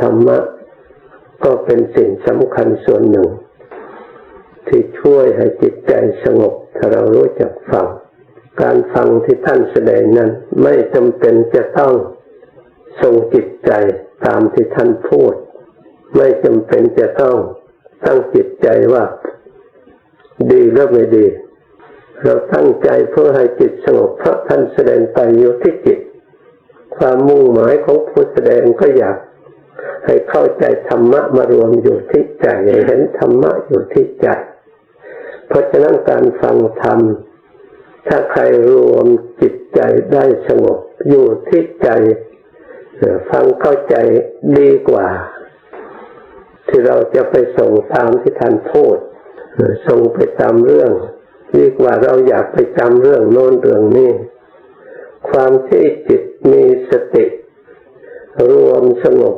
ธรรมะก็เป็นสิ่งสำคัญส่วนหนึ่ง ที่ช่วยให้จิตใจสงบถ้าเรารู้จักฟัง การฟังที่ท่านแสดงนั้น ไม่จำเป็นจะต้องทรงจิตใจตามที่ท่านพูด ไม่จำเป็นจะต้องตั้งจิตใจว่า ดีหรือไม่ดี เราตั้งใจเพื่อให้จิตสงบเพราะท่านแสดงไปอยู่ที่จิต ความมุ่งหมายของผู้แสดงก็อยาก ให้เข้าใจธรรมะมารวมอยู่ที่ใจหเห็นธรรมะอยู่ที่ใจ เพราะฉะนั้นการฟังธรรม ถ้าใครรวมจิตใจได้สงบอยู่ที่ใจฟังเข้าใจดีกว่า ที่เราจะไปส่งตามที่ท่านพูดเอ่อส่งไปตามเรื่องดีกว่าเราอยากไปจำเรื่องโน้นเรื่องนี้ ความที่จิตมีสติ รวมสงบ